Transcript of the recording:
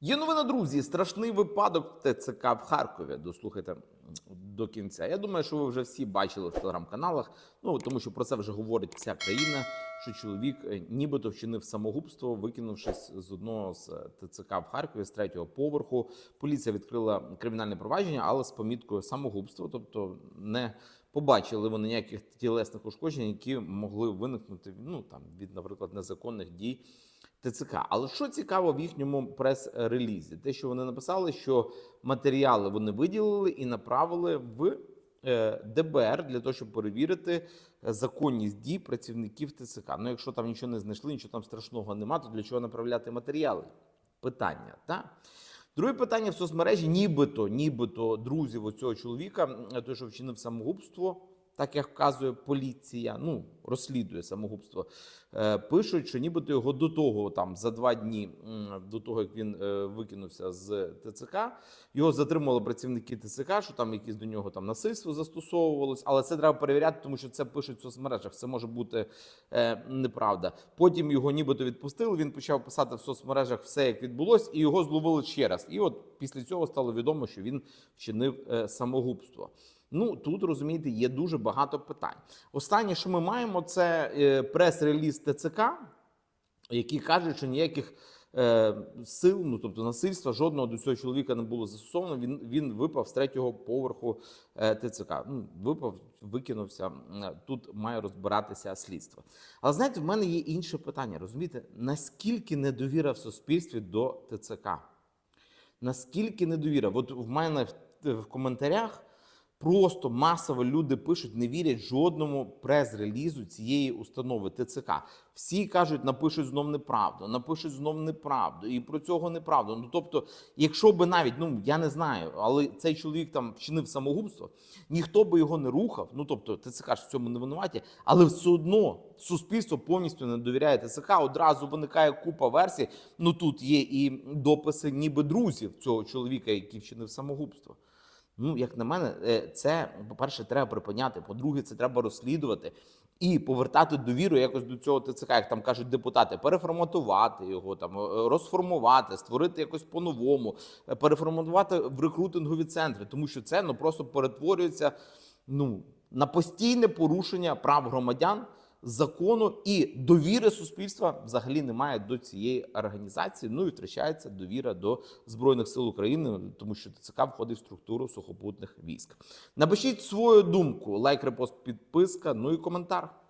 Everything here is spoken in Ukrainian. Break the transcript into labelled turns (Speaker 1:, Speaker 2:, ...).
Speaker 1: Є новина, друзі. Страшний випадок в ТЦК в Харкові. Дослухайте до кінця. Я думаю, що ви вже всі бачили в телеграм-каналах. Ну тому що про це вже говорить вся країна. Що чоловік е, нібито вчинив самогубство, викинувшись з одного з е, ТЦК в Харкові з третього поверху. Поліція відкрила кримінальне провадження, але з поміткою самогубство, тобто не побачили вони ніяких тілесних ушкоджень, які могли виникнути ну там від, наприклад, незаконних дій. ТЦК. Але що цікаво в їхньому прес-релізі? Те, що вони написали, що матеріали вони виділили і направили в е, ДБР для того, щоб перевірити е, законність дій працівників ТЦК. Ну, якщо там нічого не знайшли, нічого там страшного нема, то для чого направляти матеріали? Питання, так? Друге питання в соцмережі, нібито, нібито друзів оцього чоловіка, той, що вчинив самогубство, так як вказує поліція, ну розслідує самогубство, е, пишуть, що нібито його до того, там за два дні до того, як він е, викинувся з ТЦК, його затримали працівники ТЦК, що там якісь до нього там насильство застосовувалось, але це треба перевіряти, тому що це пишуть в соцмережах. Це може бути е, неправда. Потім його нібито відпустили. Він почав писати в соцмережах все, як відбулось, і його зловили ще раз. І от після цього стало відомо, що він вчинив е, самогубство. Ну тут розумієте, є дуже багато питань. Останнє, що ми маємо, це е, прес-реліз ТЦК, який каже, що ніяких е, сил, ну тобто насильства, жодного до цього чоловіка не було застосовано. Він він випав з третього поверху е, ТЦК. Ну, випав, викинувся. Тут має розбиратися слідство. Але знаєте, в мене є інше питання. Розумієте, наскільки недовіра в суспільстві до ТЦК? Наскільки недовіра? От в мене в, в коментарях просто масово люди пишуть, не вірять жодному прес-релізу цієї установи ТЦК. Всі кажуть, напишуть знов неправду, напишуть знов неправду, і про цього неправду. Ну тобто, якщо би навіть, ну я не знаю, але цей чоловік там вчинив самогубство, ніхто би його не рухав. Ну тобто, ТЦК ж в цьому не винуваті, але все одно суспільство повністю не довіряє ТЦК. Одразу виникає купа версій. Ну тут є і дописи, ніби друзів цього чоловіка, який вчинив самогубство. Ну, як на мене, е, це, по-перше, треба припиняти. По-друге, це треба розслідувати і повертати довіру якось до цього ТЦК, як там кажуть депутати, переформатувати його, там е, розформувати, створити якось по-новому, е, переформатувати в рекрутингові центри, тому що це ну просто перетворюється ну на постійне порушення прав громадян. Закону і довіри суспільства взагалі немає до цієї організації. Ну і втрачається довіра до збройних сил України, тому що ТЦК входить в структуру сухопутних військ. Напишіть свою думку, лайк, репост, підписка, ну і коментар.